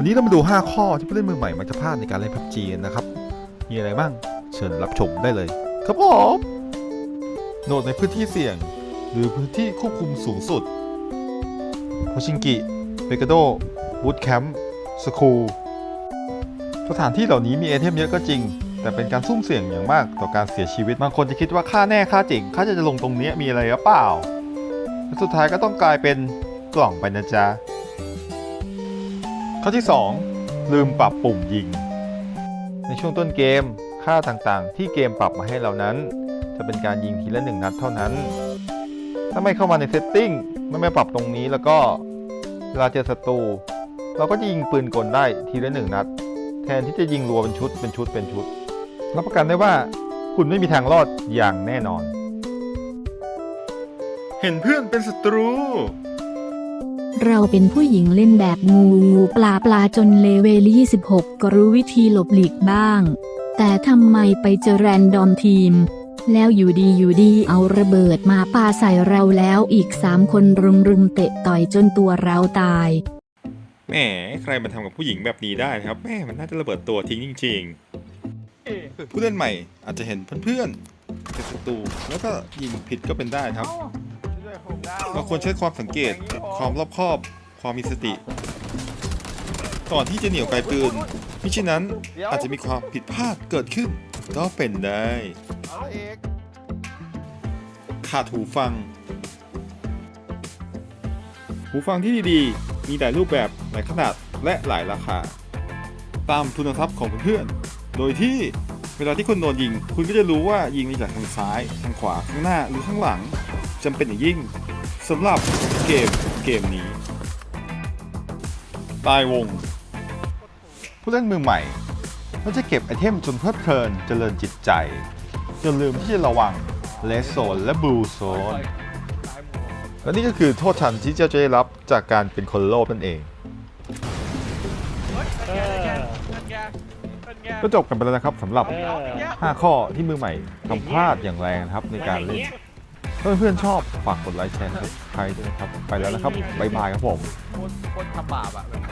วันนี้เรามาดู 5 ข้อที่ผู้เล่นมือใหม่มักจะพลาดในการเล่น PUBG นะครับ มีอะไรบ้าง เชิญรับชมได้เลย ครับผมโหนดในพื้นที่เสี่ยง หรือพื้นที่ควบคุมสูงสุดโพชิงกิเบกาโดบูตแคมป์สคูลสถานที่เหล่านี้มีไอเทมเยอะก็จริง แต่เป็นการซุ่มเสี่ยงอย่างมากต่อการเสียชีวิต บางคนจะคิดว่าค่าแน่ค่าจริงค่าจะจะลงตรงนี้มีอะไรหรือเปล่าและสุดท้ายก็ต้องกลายเป็นกล่องไปนะจ๊ะ ข้อที่ 2 ลืมปรับปุ่มยิง ในช่วงต้นเกม ค่าต่างๆ ที่เกมปรับมาให้เรานั้น จะเป็นการยิงทีละหนึ่งนัดเท่านั้น ถ้าไม่เข้ามาในเซตติ้งไม่ไม่ปรับตรงนี้แล้วก็เวลาเจอศัตรูเราก็จะยิงปืนกลได้ทีละหนึ่งนัด แทนที่จะยิงรัวเป็นชุดเป็นชุดเป็นชุดรับประกันได้ว่าคุณไม่มีทางรอดอย่างแน่นอน เห็นเพื่อนเป็นศัตรู เราเป็นผู้หญิงเล่นแบบงูงูปลาปลาจนเลเวล26 ก็รู้วิธีหลบหลีกบ้าง แต่ทำไมไปเจอแรนดอมทีม แล้วอยู่ดีอยู่ดีเอาระเบิดมาปาใส่เราแล้วอีกสามคนรุมรุมเตะต่อยจนตัวเราตาย แหมใครมาทำกับผู้หญิงแบบนี้ได้นะครับแม่มันน่าจะระเบิดตัวทิ้งจริงๆผู้เล่นใหม่อาจจะเห็นเพื่อนๆเป็นศัตรูแล้วก็ยิงผิดก็เป็นได้ครับ เราควรใช้ความสังเกต ความรอบคอบ ความมีสติ ก่อนที่จะเหนี่ยวไกลปืนมิฉะนั้นอาจจะมีความผิดพลาดเกิดขึ้น ก็เป็นได้ ขาดหูฟัง หูฟังที่ดีๆ มีหลายรูปแบบหลายขนาดและหลายราคา ตามทุนทรัพย์ของเพื่อนๆ โดยที่ เวลาที่คุณโดนยิง คุณก็จะรู้ว่ายิงมาจากทางซ้าย ทางขวา ข้างหน้า หรือข้างหลังจำเป็นอย่างยิ่งสำหรับเกมเกมนี้ ตายวง ผู้เล่นมือใหม่เขาจะเก็บไอเทมจนเพลิดเพลินเจริญจิตใจจนลืมที่จะระวังเลสโซนและบลูโซน และนี่ก็คือโทษทันที่เจ้าจะได้รับจากการเป็นคนโลภนั่นเอง ก็จบกันไปแล้วนะครับสำหรับ 5 ข้อที่มือใหม่ทำพลาดอย่างแรงนะครับในการเล่นถ้าเพื่อนๆชอบฝากกดไลค์แชร์ครับใครด้วยนะครับ ไปแล้วนะครับบ๊ายบายครับผม คนคนทำบาปอะแบบ